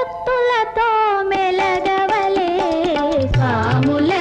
భక్తులతో మెలగవలే. స్వాముల